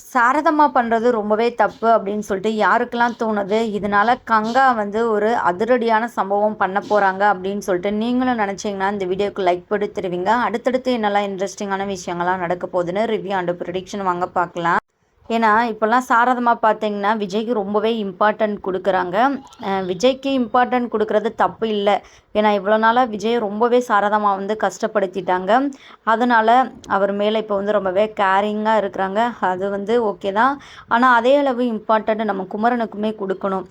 சாரதம்மா பண்ணுறது ரொம்பவே தப்பு அப்படின்னு சொல்லிட்டு யாருக்கெல்லாம் தோணுது? இதனால கங்கா வந்து ஒரு அதிரடியான சம்பவம் பண்ண போகிறாங்க அப்படின்னு சொல்லிட்டு நீங்களும் நினச்சிங்கன்னா இந்த வீடியோக்கு லைக் போட்டு தருவீங்க. அடுத்தடுத்து என்னெல்லாம் இன்ட்ரெஸ்டிங்கான விஷயங்கள்லாம் நடக்க போகுதுன்னு ரிவ்யூ அண்டு ப்ரிடிக்ஷன் வாங்க பார்க்கலாம். ஏன்னா இப்போல்லாம் சாரதமாக பார்த்தீங்கன்னா விஜய்க்கு ரொம்பவே இம்பார்ட்டன்ட் கொடுக்குறாங்க. விஜய்க்கு இம்பார்ட்டன்ட் கொடுக்குறது தப்பு இல்லை. ஏன்னா இவ்வளோ நாளாக விஜய் ரொம்பவே சாரதமாக வந்து கஷ்டப்படுத்திட்டாங்க. அதனால் அவர் மேலே இப்போ வந்து ரொம்பவே கேரிங்காக இருக்கிறாங்க. அது வந்து ஓகே தான். ஆனால் அதே அளவு இம்பார்ட்டன்ட் நம்ம குமரனுக்குமே கொடுக்கணும்.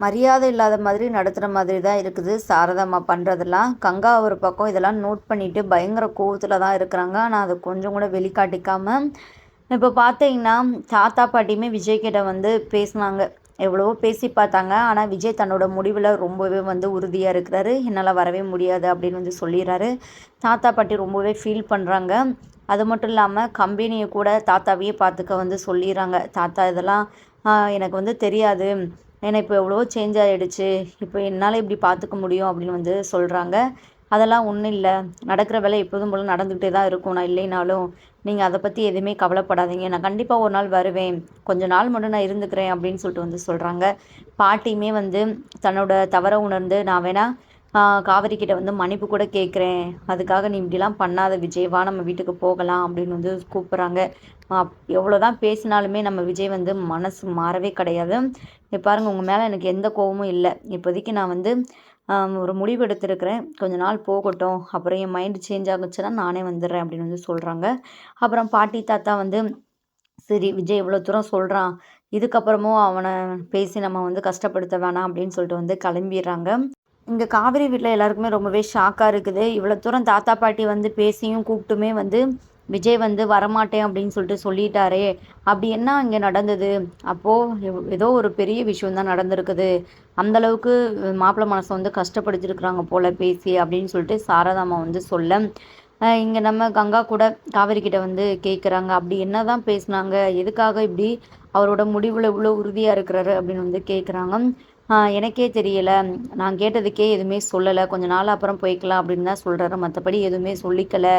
மரியாதை இல்லாத மாதிரி நடத்துகிற மாதிரி தான் இருக்குது சாரதம்மா பண்ணுறதெல்லாம் கங்கா ஒரு பக்கம் இதெல்லாம் நோட் பண்ணிவிட்டு பயங்கர கோவத்தில் தான் இருக்கிறாங்க. ஆனால் அதை கொஞ்சம் கூட வெளிக்காட்டிக்காமல் இப்போ பார்த்தீங்கன்னா தாத்தா பாட்டியுமே விஜய்கிட்ட வந்து பேசினாங்க. எவ்வளவோ பேசி பார்த்தாங்க. ஆனால் விஜய் தன்னோட முடிவில் ரொம்பவே வந்து உறுதியாக இருக்கிறாரு. என்னால் வரவே முடியாது அப்படின்னு வந்து சொல்லிடுறாரு. தாத்தா பாட்டி ரொம்பவே ஃபீல் பண்ணுறாங்க அது மட்டும் இல்லாமல் கம்பெனியை கூட தாத்தாவையே பார்த்துக்க வந்து சொல்லிடுறாங்க. தாத்தா இதெல்லாம் எனக்கு வந்து தெரியாது. ஏன்னா இப்போ எவ்வளவோ சேஞ்ச் ஆகிடுச்சு இப்போ என்னால் இப்படி பார்த்துக்க முடியும் அப்படின்னு வந்து சொல்கிறாங்க அதெல்லாம் ஒன்றும் இல்லை. நடக்கிற வேலை எப்போதும் போல் நடந்துக்கிட்டே தான் இருக்கும். நான் இல்லைனாலும் நீங்கள் அதை பற்றி எதுவுமே கவலைப்படாதீங்க. நான் கண்டிப்பாக ஒரு நாள் வருவேன். கொஞ்ச நாள் மட்டும் நான் இருந்துக்கிறேன் அப்படின்னு சொல்லிட்டு வந்து சொல்கிறாங்க பாட்டியுமே வந்து தன்னோட தவறை உணர்ந்து நான் வேணால் ஆஹ், கிட்ட வந்து மன்னிப்பு கூட கேட்குறேன் அதுக்காக நீ இப்படிலாம் பண்ணாத விஜய். வா நம்ம வீட்டுக்கு போகலாம் அப்படின்னு வந்து கூப்பிட்றாங்க. எவ்வளோ தான் பேசினாலுமே நம்ம விஜய் வந்து மனசு மாறவே கிடையாது. பாருங்கள் உங்கள் மேலே எனக்கு எந்த கோபமும் இல்லை. இப்போதைக்கு நான் வந்து ஒரு முடிவு எடுத்திருக்கிறேன். கொஞ்ச நாள் போகட்டும். அப்புறம் என் மைண்டு சேஞ்ச் ஆகுச்சுன்னா நானே வந்துடுறேன் அப்படின்னு வந்து சொல்கிறாங்க அப்புறம் பாட்டி தாத்தா வந்து சரி விஜய் இவ்வளோ தூரம் சொல்கிறான் இதுக்கப்புறமும் அவனை பேசி நம்ம வந்து கஷ்டப்படுத்த வேணாம் அப்படின்னு சொல்லிட்டு வந்து கிளம்பிடுறாங்க. இங்கே காவேரி வீட்டில் எல்லாருக்குமே ரொம்பவே ஷாக்காக இருக்குது. இவ்வளோ தூரம் தாத்தா பாட்டி வந்து பேசியும் கூப்பிட்டுமே வந்து விஜய் வந்து வரமாட்டேன் அப்படின்னு சொல்லிட்டு சொல்லிட்டாரே. அப்படி என்ன இங்கே நடந்தது? அப்போது ஏதோ ஒரு பெரிய விஷயம் தான் நடந்திருக்குது. அந்த அளவுக்கு மாப்பிள்ளை மனசை வந்து கஷ்டப்படுத்திருக்கிறாங்க போல பேசி அப்படின்னு சொல்லிட்டு சாரதாமா வந்து சொல்ல இங்கே நம்ம கங்கா கூட காவேரி கிட்ட வந்து கேட்குறாங்க அப்படி என்ன தான் பேசுனாங்க? எதுக்காக இப்படி அவரோட முடிவில் இவ்வளோ உறுதியாக இருக்கிறாரு அப்படின்னு வந்து கேட்குறாங்க எனக்கே தெரியல. நான் கேட்டதுக்கே எதுவுமே சொல்லலை. கொஞ்ச நாள் அப்புறம் போய்க்கலாம் அப்படின்னு தான் சொல்கிறாரு மற்றபடி எதுவுமே சொல்லிக்கலை.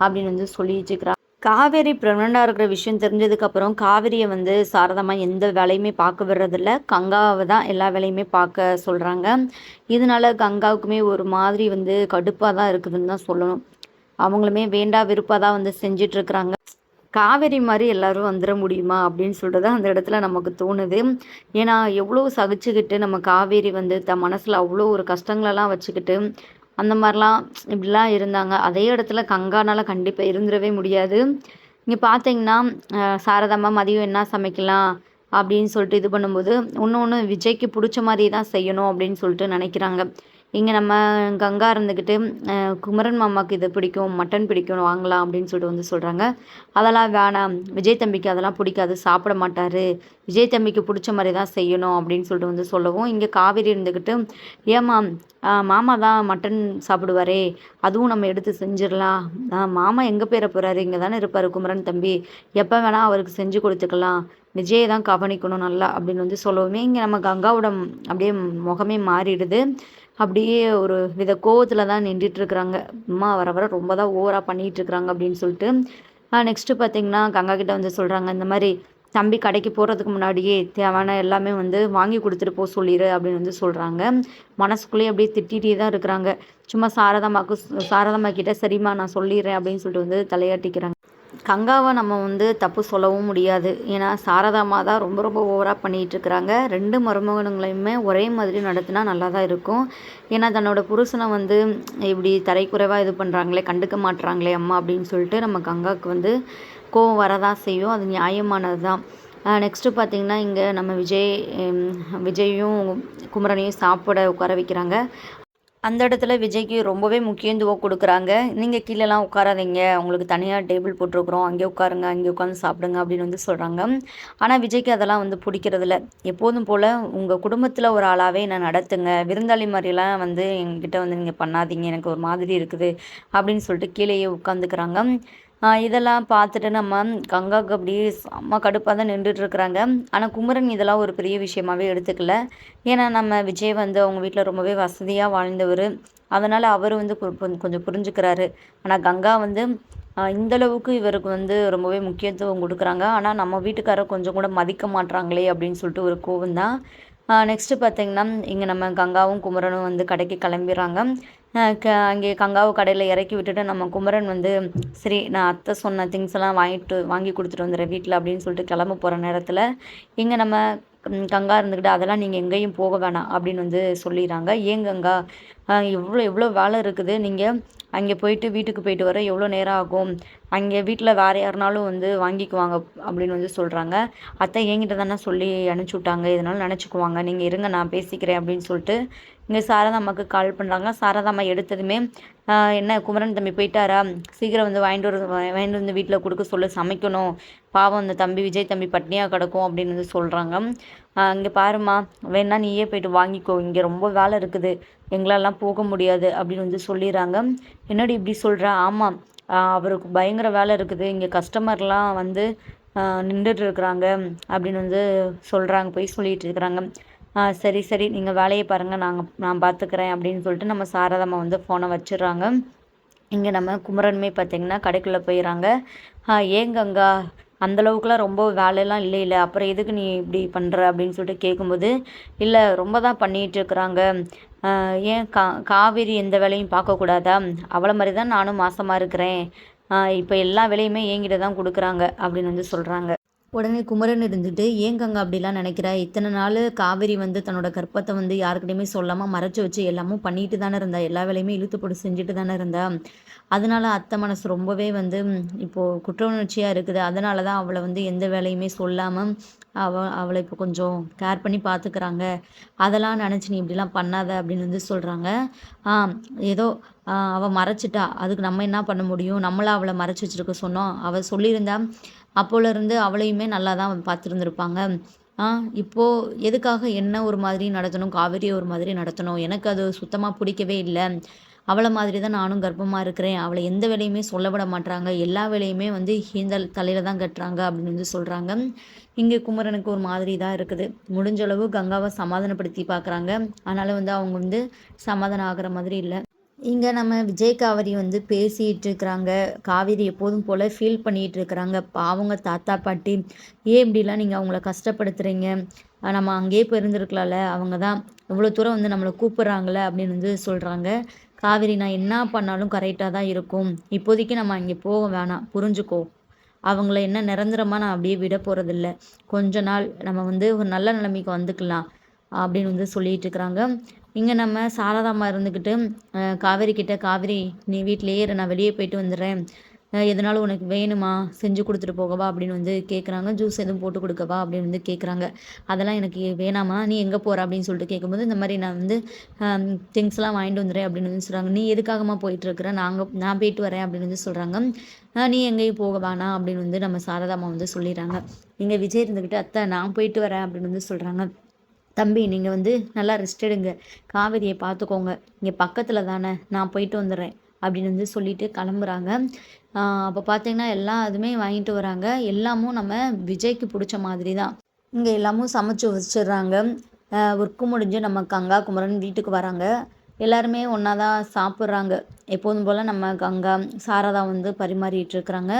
அப்படின்னு வந்து சொல்லிட்டு காவேரி ப்ரெக்னெண்ட்டாக இருக்கிற விஷயம் தெரிஞ்சதுக்கப்புறம் காவேரியை வந்து சாரதமாக எந்த வேலையுமே பார்க்க விடுறதில்ல. கங்காவை தான் எல்லா வேலையுமே பார்க்க சொல்கிறாங்க இதனால கங்காவுக்குமே ஒரு மாதிரி வந்து கடுப்பாக தான் இருக்குதுன்னு தான் சொல்லணும். அவங்களுமே வேண்டா விருப்பாக தான் வந்து செஞ்சிட்ருக்குறாங்க. காவேரி மாதிரி எல்லாரும் வந்துட முடியுமா அப்படின்னு சொல்லிட்டு தான் அந்த இடத்துல நமக்கு தோணுது. ஏன்னா எவ்வளோ சகிச்சுக்கிட்டு நம்ம காவேரி வந்து த மனசில் அவ்வளோ ஒரு கஷ்டங்களெல்லாம் வச்சுக்கிட்டு அந்த மாதிரிலாம் இப்படிலாம் இருந்தாங்க. அதே இடத்துல கங்கானால கண்டிப்பாக இருந்துடவே முடியாது. இங்கே பார்த்தீங்கன்னா அஹ், சாரதாம்மா மதியம் என்ன சமைக்கலாம் அப்படின்னு சொல்லிட்டு இது பண்ணும்போது ஒன்று ஒன்று விஜய்க்கு பிடிச்ச மாதிரி தான் செய்யணும் அப்படின்னு சொல்லிட்டு நினைக்கிறாங்க. இங்கே நம்ம கங்கா இருந்துக்கிட்டு குமரன் மாமாவுக்கு இது பிடிக்கும் மட்டன் பிடிக்கும் வாங்கலாம் அப்படின்னு சொல்லிட்டு வந்து சொல்கிறாங்க அதெல்லாம் வேணாம். விஜய் தம்பிக்கு அதெல்லாம் பிடிக்காது. சாப்பிட மாட்டார். விஜய் தம்பிக்கு பிடிச்ச மாதிரி தான் செய்யணும் அப்படின்னு சொல்லிட்டு வந்து சொல்லவும் இங்கே காவேரி இருந்துக்கிட்டு ஏம்மா மாமா தான் மட்டன் சாப்பிடுவாரே. அதுவும் நம்ம எடுத்து செஞ்சிடலாம். மாமா எங்கே பேர போகிறாரு இங்கே தானே இருப்பார் குமரன் தம்பி. எப்போ வேணால் அவருக்கு செஞ்சு கொடுத்துக்கலாம். விஜயை தான் கவனிக்கணும் நல்லா அப்படின்னு வந்து சொல்லவுமே இங்கே நம்ம கங்காவோட அப்படியே முகமே மாறிடுது. அப்படியே ஒரு வித கோவத்தில் தான் நின்றுட்டு இருக்கிறாங்க அம்மா வர வர ரொம்ப தான் ஓவராக பண்ணிகிட்டு இருக்கிறாங்க அப்படின்னு சொல்லிட்டு நெக்ஸ்ட்டு பார்த்தீங்கன்னா கங்கா கிட்ட வந்து சொல்கிறாங்க இந்த மாதிரி தம்பி கடைக்கு போகிறதுக்கு முன்னாடியே தேவையான எல்லாமே வந்து வாங்கி கொடுத்துட்டு போக சொல்லிடு அப்படின்னு வந்து சொல்கிறாங்க மனசுக்குள்ளேயே அப்படியே திட்டிகிட்டே தான் இருக்கிறாங்க. சும்மா சாரதாமாக்கு சாரதாம்மா கிட்டே சரிம்மா நான் சொல்லிடுறேன் அப்படின்னு சொல்லிட்டு வந்து தலையாட்டிக்கிறாங்க. கங்காவை நம்ம வந்து தப்பு சொல்லவும் முடியாது. ஏன்னா சாரதாம்மா தான் ரொம்ப ரொம்ப ஓவராக பண்ணிகிட்டு இருக்கிறாங்க ரெண்டு மருமகனுங்களையுமே ஒரே மாதிரி நடத்தினா நல்லா தான் இருக்கும். ஏன்னா தன்னோட புருஷனை வந்து இப்படி தரைக்குறைவாக இது பண்ணுறாங்களே கண்டுக்க மாட்டுறாங்களே அம்மா அப்படின்னு சொல்லிட்டு நம்ம கங்காவுக்கு வந்து கோவம் வரதான் செய்யும். அது நியாயமானது தான் நெக்ஸ்ட்டு பார்த்தீங்கன்னா இங்கே நம்ம விஜய் விஜயும் குமரனையும் சாப்பிட உட்கார வைக்கிறாங்க. அந்த இடத்துல விஜய்க்கு ரொம்பவே முக்கியத்துவம் கொடுக்குறாங்க. நீங்கள் கீழேலாம் உட்காராதீங்க. உங்களுக்கு தனியாக டேபிள் போட்டிருக்குறோம். அங்கே உட்காருங்க அங்கே உட்காந்து சாப்பிடுங்க அப்படின்னு வந்து சொல்கிறாங்க ஆனால் விஜய்க்கு அதெல்லாம் வந்து பிடிக்கிறதில்ல. எப்போதும் போல் உங்கள் குடும்பத்தில் ஒரு ஆளாகவே என்னை நடத்துங்க. விருந்தாளி மாதிரிலாம் வந்து எங்ககிட்ட வந்து நீங்கள் பண்ணாதீங்க. எனக்கு ஒரு மாதிரி இருக்குது அப்படின்னு சொல்லிட்டு கீழேயே உட்காந்துக்கிறாங்க இதெல்லாம் பார்த்துட்டு நம்ம கங்காவுக்கு அப்படியே செம்ம கடுப்பாக தான் நின்றுட்டு இருக்கிறாங்க ஆனால் குமரன் இதெல்லாம் ஒரு பெரிய விஷயமாவே எடுத்துக்கல. ஏன்னா நம்ம விஜய் வந்து அவங்க வீட்டில் ரொம்பவே வசதியாக வாழ்ந்தவர். அதனால் அவர் வந்து கொஞ்சம் புரிஞ்சுக்கிறாரு. ஆனால் கங்கா வந்து இந்தளவுக்கு இவருக்கு வந்து ரொம்பவே முக்கியத்துவம் கொடுக்குறாங்க. ஆனால் நம்ம வீட்டுக்காரர் கொஞ்சம் கூட மதிக்க மாட்றாங்களே அப்படின்னு சொல்லிட்டு ஒரு கோவம் தான் நெக்ஸ்ட்டு பார்த்தீங்கன்னா இங்கே நம்ம கங்காவும் குமரனும் வந்து கடைக்கு கிளம்பிடுறாங்க. க அங்கே கங்காவை கடையில் இறக்கி விட்டுட்டு நம்ம குமரன் வந்து சரி நான் அத்தை சொன்ன திங்ஸ் எல்லாம் வாங்கிட்டு வாங்கி கொடுத்துட்டு வந்துடுறேன் வீட்டில் அப்படின்னு சொல்லிட்டு கிளம்ப போகிற நேரத்தில் இங்கே நம்ம கங்கா இருந்துக்கிட்டு அதெல்லாம் நீங்கள் எங்கேயும் போக வேணாம் அப்படின்னு வந்து சொல்லிடுறாங்க. ஏன் கங்கா? எவ்வளோ எவ்வளோ வேலை இருக்குது. நீங்கள் அங்கே போயிட்டு வீட்டுக்கு போயிட்டு வர எவ்வளோ நேரம் ஆகும்? அங்கே வீட்டில் வேறு யாருனாலும் வந்து வாங்கிக்குவாங்க அப்படின்னு வந்து சொல்கிறாங்க அத்தை என்கிட்ட தானே சொல்லி அனுப்பிச்சி விட்டாங்க. இதனால் நினச்சிக்குவாங்க. நீங்கள் இருங்க நான் பேசிக்கிறேன் அப்படின்னு சொல்லிட்டு இங்கே சாரதாம்மாவுக்கு கால் பண்ணுறாங்க சாரதாம்மா எடுத்ததுமே என்ன குமரன் தம்பி போயிட்டாரா? சீக்கிரம் வந்து வாங்கிட்டு வர வாங்கிட்டு வந்து வீட்டில் கொடுக்க சொல்லு சமைக்கணும். பாவம் அந்த தம்பி விஜய் தம்பி பட்னியாக கிடக்கும் அப்படின்னு வந்து சொல்கிறாங்க இங்கே பாருமா வேணா நீயே போயிட்டு வாங்கிக்கோ. இங்கே ரொம்ப வேலை இருக்குது. எங்களாலாம் போக முடியாது அப்படின்னு வந்து சொல்லிடுறாங்க. என்னடி இப்படி சொல்கிற ஆமாம் அவருக்கு பயங்கர வேலை இருக்குது. இங்கே கஸ்டமர்லாம் வந்து நின்றுட்டு இருக்கிறாங்க அப்படின்னு வந்து சொல்கிறாங்க போய் சொல்லிகிட்டு இருக்கிறாங்க. சரி சரி நீங்கள் வேலையை பாருங்கள் நாங்கள் நான் பார்த்துக்கிறேன் அப்படின்னு சொல்லிட்டு நம்ம சாரதாம்மா வந்து ஃபோனை வச்சிடுறாங்க. இங்கே நம்ம குமரனுமே பார்த்திங்கன்னா கடைக்குள்ளே போயிடறாங்க. ஏங்கங்கா அந்தளவுக்குலாம் ரொம்ப வேலையெல்லாம் இல்லை இல்லை. அப்புறம் எதுக்கு நீ இப்படி பண்ணுற அப்படின்னு சொல்லிட்டு கேட்கும்போது இல்லை ரொம்ப தான் பண்ணிகிட்டு இருக்கிறாங்க. ஏன் கா காவேரி எந்த வேலையும் பார்க்கக்கூடாதா அவளை மாதிரி தான் நானும் மாசமாக இருக்கிறேன். இப்போ எல்லா வேலையுமே என்கிட்ட தான் கொடுக்குறாங்க அப்படின்னு வந்து சொல்கிறாங்க உடனே குமரன் இருந்துட்டு ஏன் கங்கா அப்படிலாம் நினைக்கிறா? இத்தனை நாள் காவேரி வந்து தன்னோட கற்பத்தை வந்து யாருக்கிட்டையுமே சொல்லாமல் மறைச்சி வச்சு எல்லாமும் பண்ணிட்டு தானே இருந்தா? எல்லா வேலையுமே இழுத்து போட்டு செஞ்சுட்டு தானே இருந்தா? அதனால அத்தை மனசு ரொம்பவே வந்து இப்போது குற்ற உணர்ச்சியாக இருக்குது. அதனால தான் அவளை வந்து எந்த வேலையுமே சொல்லாமல் அவ அவளை இப்போ கொஞ்சம் கேர் பண்ணி பார்த்துக்கிறாங்க அதெல்லாம் நினச்சி நீ இப்படிலாம் பண்ணாத அப்படின்னு வந்து சொல்கிறாங்க ஏதோ அவள் மறைச்சிட்டா. அதுக்கு நம்ம என்ன பண்ண முடியும்? நம்மளாக அவளை மறைச்சி வச்சுருக்க சொன்னோம். அவள் சொல்லியிருந்தா அப்போலேருந்து அவளையுமே நல்லா தான் பார்த்துருந்துருப்பாங்க இப்போது எதுக்காக என்ன ஒரு மாதிரி நடத்தணும் காவேரியை ஒரு மாதிரி நடத்தணும்? எனக்கு அது சுத்தமாக பிடிக்கவே இல்லை. அவளை மாதிரி தான் நானும் கர்ப்பமாக இருக்கிறேன். அவளை எந்த வேலையுமே சொல்ல விட மாட்டாங்க எல்லா வேலையுமே வந்து ஹீந்தல் தலையில் தான் கட்டுறாங்க அப்படின்னு வந்து சொல்கிறாங்க இங்கே குமரனுக்கு ஒரு மாதிரி தான் இருக்குது. முடிஞ்சளவு கங்காவை சமாதானப்படுத்தி பார்க்குறாங்க. அதனால் வந்து அவங்க வந்து சமாதானம் ஆகிற மாதிரி இல்லை. இங்கே நம்ம விஜய் காவேரி வந்து பேசிகிட்டு இருக்கிறாங்க காவேரி எப்போதும் போல் ஃபீல் பண்ணிகிட்டு இருக்கிறாங்க அவங்க தாத்தா பாட்டி ஏன் இப்படிலாம் நீங்கள் அவங்கள கஷ்டப்படுத்துகிறீங்க நம்ம அங்கேயே போயிருந்துருக்கலாம்ல அவங்க தான் இவ்வளோ தூரம் வந்து நம்மளை கூப்பிட்றாங்களே அப்படின்னு வந்து சொல்கிறாங்க காவேரி நான் என்ன பண்ணாலும் கரெக்டாக தான் இருக்கும். இப்போதைக்கு நம்ம அங்கே போக வேணாம். புரிஞ்சுக்கோ. அவங்கள என்ன நிரந்தரமாக நான் அப்படியே விட போகிறதில்ல கொஞ்ச நாள் நம்ம வந்து ஒரு நல்ல நிலைமைக்கு வந்துக்கலாம் அப்படின்னு வந்து சொல்லிட்டு இருக்கிறாங்க இங்கே நம்ம சாரதாமா இருந்துக்கிட்டு காவேரி கிட்ட காவேரி நீ வீட்டிலேயே நான் வெளியே போயிட்டு வந்துடுறேன். எதனாலும் உனக்கு வேணுமா? செஞ்சு கொடுத்துட்டு போகவா? அப்படின்னு வந்து கேட்குறாங்க ஜூஸ் எதுவும் போட்டு கொடுக்கவா? அப்படின்னு வந்து கேட்குறாங்க அதெல்லாம் எனக்கு வேணாமா? நீ எங்கே போகிற அப்படின்னு சொல்லிட்டு கேட்கும்போது இந்த மாதிரி நான் வந்து திங்ஸ்லாம் வாங்கிட்டு வந்துடுறேன் அப்படின்னு வந்து சொல்கிறாங்க நீ எதுக்காகமா போயிட்டுருக்குற நாங்கள் நான் போயிட்டு வரேன் அப்படின்னு வந்து சொல்கிறாங்க நீ எங்கேயும் போக வேணாம் அப்படின்னு வந்து நம்ம சாரதாமா வந்து சொல்லிடுறாங்க. இங்கே விஜய் இருந்துக்கிட்டு அத்தை நான் போயிட்டு வரேன் அப்படின்னு வந்து சொல்கிறாங்க தம்பி நீங்கள் வந்து நல்லா ரெஸ்ட் எடுங்க. காவேரியை பார்த்துக்கோங்க. இங்கே பக்கத்தில் தானே நான் போயிட்டு வந்துடுறேன் அப்படின்னு வந்து சொல்லிட்டு கிளம்புறாங்க. அப்போ பார்த்தீங்கன்னா எல்லா இதுவுமே வாங்கிட்டு வராங்க. எல்லாமும் நம்ம விஜய்க்கு பிடிச்ச மாதிரி தான். இங்கே எல்லாமும் சமைச்சு வச்சிடுறாங்க. ஒர்க்கு முடிஞ்சு நம்ம கங்கா குமரன் வீட்டுக்கு வராங்க. எல்லாருமே ஒன்றா தான் சாப்பிட்றாங்க. எப்போதும் போல் நம்ம கங்கா சாரதா வந்து பரிமாறிட்டு இருக்கிறாங்க.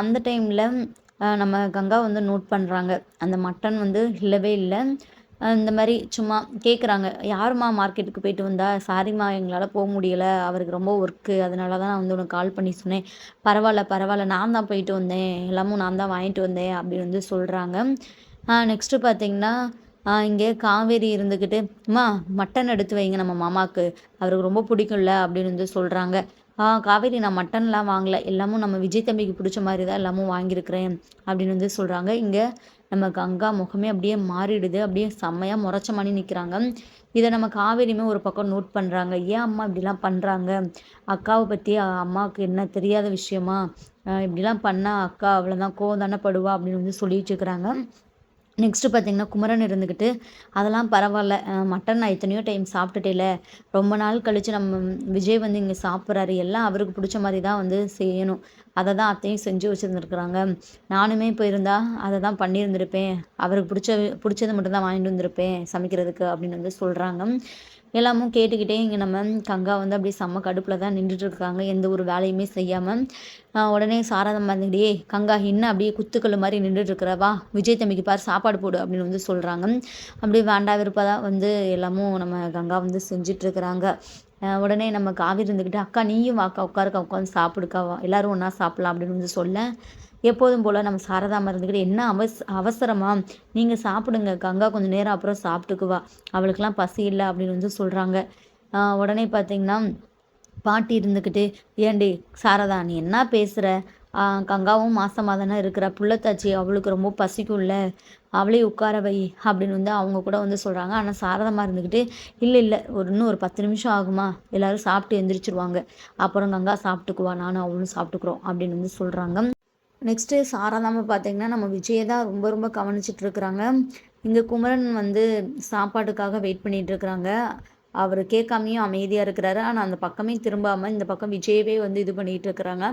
அந்த டைமில் நம்ம கங்கா வந்து நோட் பண்ணுறாங்க அந்த மட்டன் வந்து இல்லவே இல்லை. இந்த மாதிரி சும்மா கேட்குறாங்க யாரும்மா மார்க்கெட்டுக்கு போயிட்டு வந்தா? சாரிம்மா எங்களால் போக முடியலை. அவருக்கு ரொம்ப ஒர்க்கு அதனால தான் நான் வந்து உனக்கு கால் பண்ணி சொன்னேன். பரவாயில்ல பரவாயில்ல. நான் தான் போயிட்டு வந்தேன். எல்லாமும் நான் தான் வாங்கிட்டு வந்தேன். அப்படின்னு வந்து சொல்கிறாங்க நெக்ஸ்ட்டு பார்த்தீங்கன்னா இங்கே காவேரி இருந்துக்கிட்டு அம்மா மட்டன் எடுத்து வைங்க நம்ம மாமாவுக்கு அவருக்கு ரொம்ப பிடிக்கும்ல. அப்படின்னு வந்து சொல்கிறாங்க காவேரி நான் மட்டன்லாம் வாங்கலை. எல்லாமும் நம்ம விஜய் தம்பிக்கு பிடிச்ச மாதிரி தான் எல்லாமும் வாங்கியிருக்கிறேன். அப்படின்னு வந்து சொல்கிறாங்க இங்கே நம்ம கங்கா முகமே அப்படியே மாறிடுது. அப்படியே செம்மையாக முறைச்ச மாதிரி நிற்கிறாங்க இதை நம்ம காவேரியுமே ஒரு பக்கம் நோட் பண்ணுறாங்க ஏன் அம்மா இப்படிலாம் பண்ணுறாங்க அக்காவை பற்றி அம்மாவுக்கு என்ன தெரியாத விஷயமா? இப்படிலாம் பண்ணால் அக்கா அவ்வளோதான் கோவம் தானே படுவா அப்படின்னு வந்து சொல்லிட்டு இருக்கிறாங்க. நெக்ஸ்ட்டு பார்த்தீங்கன்னா குமரன் இருந்துக்கிட்டு அதெல்லாம் பரவாயில்ல. மட்டன் நான் எத்தனையோ டைம் சாப்பிட்டுட்டேல. ரொம்ப நாள் கழித்து நம்ம விஜய் வந்து இங்கே சாப்பிட்றாரு. எல்லாம் அவருக்கு பிடிச்ச மாதிரி தான் வந்து செய்யணும். அதை தான் அத்தையும் செஞ்சு வச்சுருந்துருக்குறாங்க. நானுமே போயிருந்தா அதை தான் பண்ணியிருந்திருப்பேன். அவருக்கு பிடிச்ச பிடிச்சது மட்டும்தான் வாங்கிட்டு வந்திருப்பேன் சமைக்கிறதுக்கு அப்படின்னு வந்து சொல்கிறாங்க எல்லாமும் கேட்டுக்கிட்டே இங்கே நம்ம கங்கா வந்து அப்படியே செம்ம கடுப்பில் தான் நின்றுட்டுருக்காங்க. எந்த ஒரு வேலையுமே செய்யாமல் உடனே சாரதம் வந்துக்கிட்டே கங்கா என்ன அப்படியே குத்துக்கல் மாதிரி நின்றுட்டுருக்குற? வா விஜய் தம்பிக்கு பார் சாப்பாடு போடு அப்படின்னு வந்து சொல்கிறாங்க அப்படியே வேண்டா விருப்பதாக வந்து எல்லாமும் நம்ம கங்கா வந்து செஞ்சிட்ருக்குறாங்க உடனே நம்ம காவிரி இருந்துக்கிட்டு அக்கா நீயும் வாக்கா உட்காருக்கா உட்காந்து சாப்பிடுக்கா எல்லோரும் ஒன்றா சாப்பிட்லாம் அப்படின்னு வந்து சொல்ல. எப்போதும் போல் நம்ம சாரதாம இருந்துக்கிட்டு என்ன அவஸ் அவசரமா? நீங்கள் சாப்பிடுங்க கங்கா கொஞ்சம் நேரம் அப்புறம் சாப்பிட்டுக்குவா அவளுக்கெல்லாம் பசி இல்லை அப்படின்னு வந்து சொல்கிறாங்க உடனே பார்த்தீங்கன்னா பாட்டி இருந்துக்கிட்டு ஏண்டி சாரதா நீ என்ன பேசுகிற கங்காவும் மாசமாக தானே இருக்கிறா. புள்ளத்தாச்சி அவளுக்கு ரொம்ப பசிக்கும்ல அவளே உட்கார வை அப்படின்னு வந்து அவங்க கூட வந்து சொல்கிறாங்க ஆனால் சாரதமாக இருந்துக்கிட்டு இல்லை இல்லை ஒரு இன்னும் ஒரு பத்து நிமிஷம் ஆகுமா? எல்லோரும் சாப்பிட்டு எந்திரிச்சிருவாங்க. அப்புறம் கங்கா சாப்பிட்டுக்குவா. நானும் அவளும் சாப்பிட்டுக்குறோம் அப்படின்னு வந்து சொல்கிறாங்க நெக்ஸ்ட்டு சாராதாம பார்த்தீங்கன்னா நம்ம விஜயை தான் ரொம்ப ரொம்ப கவனிச்சிட்டு இருக்கிறாங்க இங்கே குமரன் வந்து சாப்பாட்டுக்காக வெயிட் பண்ணிகிட்டு இருக்கிறாங்க அவர் கேட்காமையும் அமைதியாக இருக்கிறாரு. ஆனால் அந்த பக்கமே திரும்பாமல் இந்த பக்கம் விஜயவே வந்து இது பண்ணிகிட்டு இருக்கிறாங்க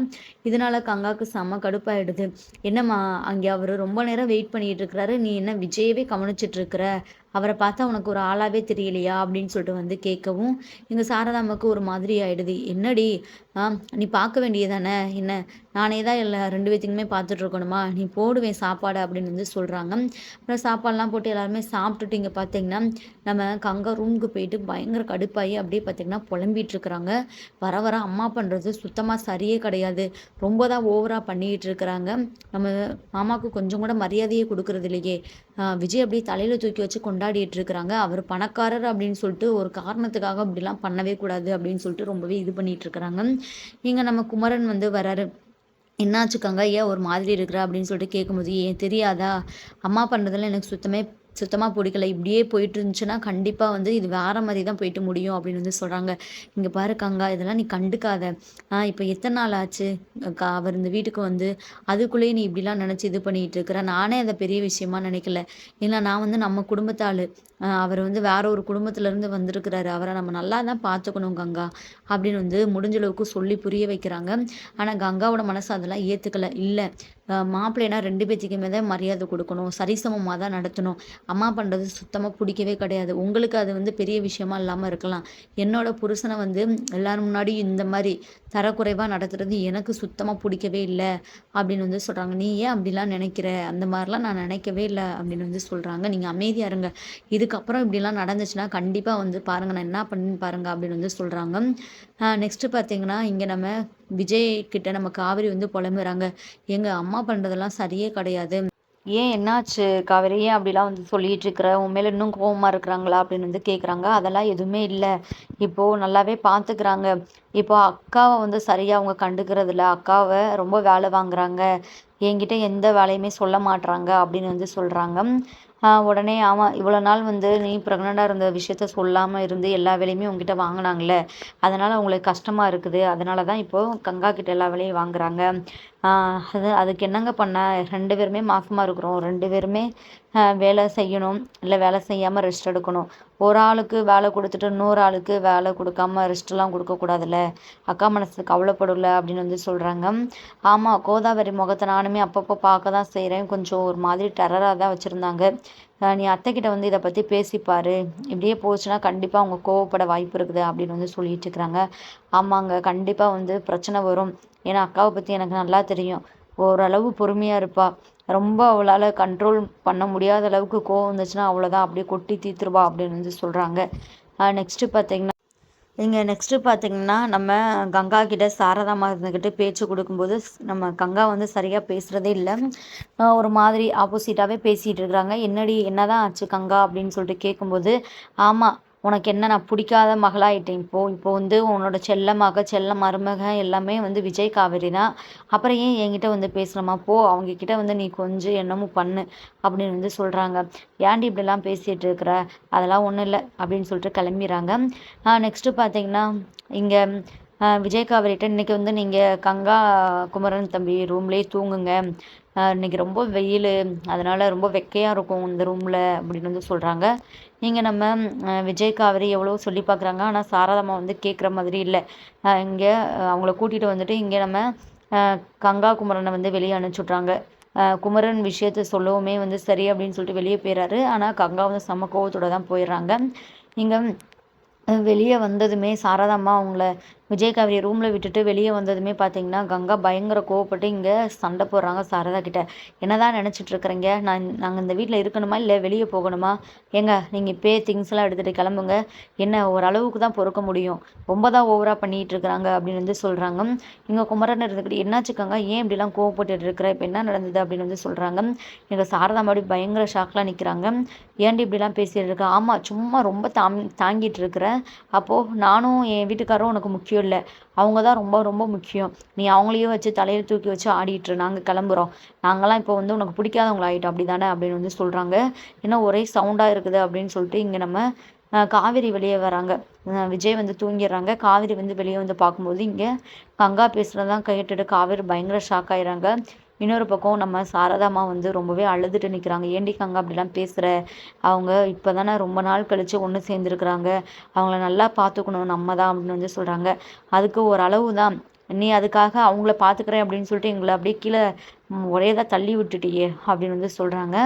இதனால கங்காவுக்கு செம்ம கடுப்பாயிடுது. என்னம்மா அங்கே அவர் ரொம்ப நேரம் வெயிட் பண்ணிகிட்டு இருக்கிறாரு நீ என்ன விஜயவே கவனிச்சிட்டு இருக்கிற அவரை பார்த்தா உனக்கு ஒரு ஆளாவே தெரியலையா அப்படின்னு சொல்லிட்டு வந்து கேட்கவும் எங்கள் சாரதாம்மாவுக்கு ஒரு மாதிரி ஆயிடுது. என்னடி? நீ பார்க்க வேண்டியதானே என்ன? நானே தான் எல்லா ரெண்டு பேத்துக்குமே பார்த்துட்டு இருக்கணுமா? நீ போடுவேன் சாப்பாடு அப்படின்னு வந்து சொல்கிறாங்க அப்புறம் சாப்பாடெலாம் போட்டு எல்லாருமே சாப்பிட்டுட்டு இங்கே பார்த்தீங்கன்னா நம்ம கங்கா ரூமுக்கு போயிட்டு பயங்கர கடுப்பாகி அப்படியே பார்த்தீங்கன்னா புலம்பிகிட்டு இருக்கிறாங்க. வர வர அம்மா பண்ணுறது சுத்தமாக சரியே கிடையாது. ரொம்ப தான் ஓவராக பண்ணிக்கிட்டு இருக்கிறாங்க. நம்ம மாமாவுக்கு கொஞ்சம் கூட மரியாதையே கொடுக்குறது இல்லையே. விஜய் அப்படியே தலையில் தூக்கி வச்சு கொண்டாடிட்டு இருக்கிறாங்க. அவர் பணக்காரர் அப்படின்னு சொல்லிட்டு ஒரு காரணத்துக்காக அப்படிலாம் பண்ணவே கூடாது அப்படின்னு சொல்லிட்டு ரொம்பவே இது பண்ணிட்டு இருக்கிறாங்க. இங்கே நம்ம குமரன் வந்து வராரு என்னாச்சுக்காங்க? ஏன் ஒரு மாதிரி இருக்கிற அப்படின்னு சொல்லிட்டு கேட்கும்போது ஏன் தெரியாதா? அம்மா பண்ணுறதுல எனக்கு சுத்தமே சுத்தமாக பிடிக்கல. இப்படியே போயிட்டு இருந்துச்சுன்னா கண்டிப்பாக வந்து இது வேறு மாதிரி தான் போயிட்டு முடியும் அப்படின்னு வந்து சொல்கிறாங்க இங்கே பாரு கங்கா இதெல்லாம் நீ கண்டுக்காத. இப்போ எத்தனை நாள் ஆச்சு? அவர் இந்த வீட்டுக்கு வந்து அதுக்குள்ளேயே நீ இப்படிலாம் நினச்சி இது பண்ணிகிட்டு இருக்கிற. நானே அதை பெரிய விஷயமா நினைக்கல. ஏன்னா நான் வந்து நம்ம குடும்பத்தாள் அவர் வந்து வேற ஒரு குடும்பத்துலேருந்து வந்திருக்கிறாரு. அவரை நம்ம நல்லா தான் பார்த்துக்கணும் கங்கா அப்படின்னு வந்து முடிஞ்ச அளவுக்கு சொல்லி புரிய வைக்கிறாங்க. ஆனால் கங்காவோட மனசு அதெல்லாம் ஏற்றுக்கல இல்லை மாப்பிள்ளைனா ரெண்டு பேச்சுக்குமே தான் மரியாதை கொடுக்கணும் சரிசமமாக தான் நடத்தணும். அம்மா பண்ணுறது சுத்தமாக பிடிக்கவே கிடையாது. உங்களுக்கு அது வந்து பெரிய விஷயமா இல்லாமல் இருக்கலாம். என்னோட புருஷனை வந்து எல்லாரும் முன்னாடி இந்த மாதிரி தரக்குறைவாக நடத்துறது எனக்கு சுத்தமாக பிடிக்கவே இல்லை அப்படின்னு வந்து சொல்கிறாங்க நீ ஏன் அப்படிலாம் நினைக்கிற? அந்த மாதிரிலாம் நான் நினைக்கவே இல்லை அப்படின்னு வந்து சொல்கிறாங்க நீங்கள் அமைதியாக இருங்க. இதுக்கப்புறம் இப்படிலாம் நடந்துச்சுன்னா கண்டிப்பாக வந்து பாருங்கள் நான் என்ன பண்ணுன்னு பாருங்கள் அப்படின்னு வந்து சொல்கிறாங்க நெக்ஸ்ட்டு பார்த்தீங்கன்னா இங்கே நம்ம விஜய் கிட்ட நம்ம காவிரி வந்து புலம்புறாங்க. எங்கள் அம்மா பண்ணுறதெல்லாம் சரியே கிடையாது. ஏன் என்னாச்சு காவேரி? ஏன் அப்படிலாம் வந்து சொல்லிட்டு இருக்கிற? உன் மேலே இன்னும் கோபமாக இருக்கிறாங்களா? அப்படின்னு வந்து கேட்குறாங்க அதெல்லாம் எதுவுமே இல்லை. இப்போது நல்லாவே பார்த்துக்கிறாங்க இப்போ அக்காவை வந்து சரியாக அவங்க கண்டுக்கிறது இல்லை அக்காவை ரொம்ப வேலை வாங்குறாங்க. என்கிட்ட எந்த வேலையுமே சொல்ல மாட்றாங்க அப்படின்னு வந்து சொல்கிறாங்க உடனே ஆமாம் இவ்வளோ நாள் வந்து நீ ப்ரெக்னெண்ட்டாக இருந்த விஷயத்த சொல்லாமல் இருந்து எல்லா வேலையுமே உங்ககிட்ட வாங்கினாங்களே அதனால் அவங்களுக்கு கஷ்டமாக இருக்குது. அதனால தான் இப்போது கங்கா கிட்ட எல்லா வேலையும் வாங்குறாங்க. அது அதுக்கு என்னங்க பண்ண? ரெண்டு பேருமே மாசமாக இருக்கிறோம். ரெண்டு பேருமே வேலை செய்யணும். இல்லை வேலை செய்யாமல் ரெஸ்ட் எடுக்கணும். ஒரு ஆளுக்கு வேலை கொடுத்துட்டு இன்னொரு ஆளுக்கு வேலை கொடுக்காம ரெஸ்ட்லாம் கொடுக்கக்கூடாதுல்ல அக்கா மனசு கவலைப்படல அப்படின்னு வந்து சொல்கிறாங்க ஆமாம் கோதாவரி முகத்தை நானுமே அப்பப்போ பார்க்க தான் செய்கிறேன் கொஞ்சம் ஒரு மாதிரி டெரராக தான் வச்சுருந்தாங்க. நீ அத்தைக்கிட்ட வந்து இதை பற்றி பேசிப்பார். இப்படியே போச்சுன்னா கண்டிப்பாக அவங்க கோவப்பட வாய்ப்பு இருக்குது அப்படின்னு வந்து சொல்லிட்டு இருக்கிறாங்க. ஆமாங்க கண்டிப்பாக வந்து பிரச்சனை வரும். ஏன்னா அக்காவை பற்றி எனக்கு நல்லா தெரியும். ஓரளவு பொறுமையாக இருப்பாள் ரொம்ப அவளால் கண்ட்ரோல் பண்ண முடியாத அளவுக்கு கோவம் வந்துச்சுன்னா அவ்வளோதான் அப்படியே கொட்டி தீத்துருவா அப்படின்னு வந்து சொல்கிறாங்க நெக்ஸ்ட்டு பார்த்தீங்கன்னா இங்கே நெக்ஸ்ட்டு பார்த்தீங்கன்னா நம்ம கங்கா கிட்ட சாரதாமா இருந்துக்கிட்டு பேச்சு கொடுக்கும்போது நம்ம கங்கா வந்து சரியாக பேசுகிறதே இல்லை. ஒரு மாதிரி ஆப்போசிட்டாகவே பேசிகிட்டு இருக்கிறாங்க என்னடி என்னதான் ஆச்சு கங்கா அப்படின்னு சொல்லிட்டு கேட்கும்போது ஆமாம் உனக்கு என்ன நான் பிடிக்காத மகளாயிட்டேன். இப்போது இப்போ வந்து உன்னோட செல்ல மக செல்ல மருமக எல்லாமே வந்து விஜய் காவேரி தான். அப்புறம் ஏன் என்கிட்ட வந்து பேசலாமா போ அவங்கக்கிட்ட வந்து நீ கொஞ்சம் என்னமோ பண்ணு அப்படின்னு வந்து சொல்கிறாங்க ஏன்டி இப்படிலாம் பேசிகிட்டு இருக்கிற? அதெல்லாம் ஒன்றும் இல்லை அப்படின்னு சொல்லிட்டு கிளம்பிடுறாங்க. நெக்ஸ்ட்டு பார்த்தீங்கன்னா இங்கே விஜய் காவேரிட்ட இன்றைக்கி வந்து நீங்கள் கங்கா குமரன் தம்பி ரூம்லேயே தூங்குங்க. இன்றைக்கி ரொம்ப வெயில் அதனால் ரொம்ப வெக்கையாக இருக்கும் இந்த ரூமில் அப்படின்னு வந்து சொல்கிறாங்க இங்கே நம்ம விஜய் காவிரி எவ்வளோ சொல்லி பார்க்குறாங்க ஆனால் சாரதாமா வந்து கேட்குற மாதிரி இல்லை. இங்கே அவங்கள கூட்டிகிட்டு வந்துட்டு இங்கே நம்ம கங்கா குமரனை வந்து வெளியே அனுப்பிச்சுட்றாங்க. குமரன் விஷயத்தை சொல்லவுமே வந்து சரி அப்படின்னு சொல்லிட்டு வெளியே போயிறாரு. ஆனால் கங்கா வந்து செம்ம கோவத்தோடு தான் போயிடுறாங்க இங்கே வெளியே வந்ததுமே சாரதாம்மா அவங்கள விஜயகாவிரி ரூமில் விட்டுட்டு வெளியே வந்ததுமே பார்த்தீங்கன்னா கங்கா பயங்கர கோவப்பட்டு இங்கே சண்டை போடுறாங்க சாரதா கிட்ட. என்னதான் நினச்சிட்டு இருக்கிறீங்க? நான் நாங்கள் இந்த வீட்டில் இருக்கணுமா இல்லை வெளியே போகணுமா? ஏங்க நீங்கள் இப்போயே திங்ஸ்லாம் எடுத்துகிட்டு கிளம்புங்க. என்ன ஓரளவுக்கு தான் பொறுக்க முடியும். ரொம்ப தான் ஓவராக பண்ணிகிட்டு இருக்கிறாங்க அப்படின்னு வந்து சொல்கிறாங்க இங்கே குமரன் இருந்துக்கிட்டு என்னாச்சுக்கங்க ஏன் இப்படிலாம் கோவப்பட்டு இருக்கிற? இப்போ என்ன நடந்தது? அப்படின்னு வந்து சொல்கிறாங்க எங்கள் சாரதா மாதிரி பயங்கர ஷாக்லாம் நிற்கிறாங்க ஏன்டி இப்படிலாம் பேசிகிட்டு இருக்க? ஆமாம் சும்மா ரொம்ப தாங் தாங்கிட்டு இருக்கிறேன் அப்போது நானும் என் வீட்டுக்காரரும் உனக்கு முக்கியம் முக்கியம் இல்லை. அவங்க தான் ரொம்ப ரொம்ப முக்கியம். நீ அவங்களையும் வச்சு தலையில் தூக்கி வச்சு ஆடிட்டு நாங்கள் கிளம்புறோம். நாங்களாம் இப்போ வந்து உனக்கு பிடிக்காதவங்கள ஆகிட்டோம் அப்படி தானே அப்படின்னு வந்து சொல்கிறாங்க ஏன்னா ஒரே சவுண்டாக இருக்குது அப்படின்னு சொல்லிட்டு இங்கே நம்ம காவேரி வெளியே வராங்க. விஜய் வந்து தூங்கிடுறாங்க. காவேரி வந்து வெளியே வந்து பார்க்கும்போது இங்கே கங்கா பேசுகிறதான் கேட்டுட்டு காவேரி பயங்கர ஷாக் ஆயிடுறாங்க. இன்னொரு பக்கம் நம்ம சாரதாம்மா வந்து ரொம்பவே அழுதுட்டு நிற்கிறாங்க ஏண்டிக்காங்க அப்படிலாம் பேசுகிற அவங்க இப்போ தானே ரொம்ப நாள் கழித்து ஒன்று சேர்ந்துருக்குறாங்க. அவங்கள நல்லா பார்த்துக்கணும் நம்ம தான் அப்படின்னு வந்து சொல்கிறாங்க அதுக்கு ஒரு அளவு தான் நீ அதுக்காக அவங்கள பார்த்துக்கிறேன் அப்படின்னு சொல்லிட்டு எங்களை அப்படியே கீழே ஒரே தான் தள்ளி விட்டுட்டியே அப்படின்னு வந்து சொல்கிறாங்க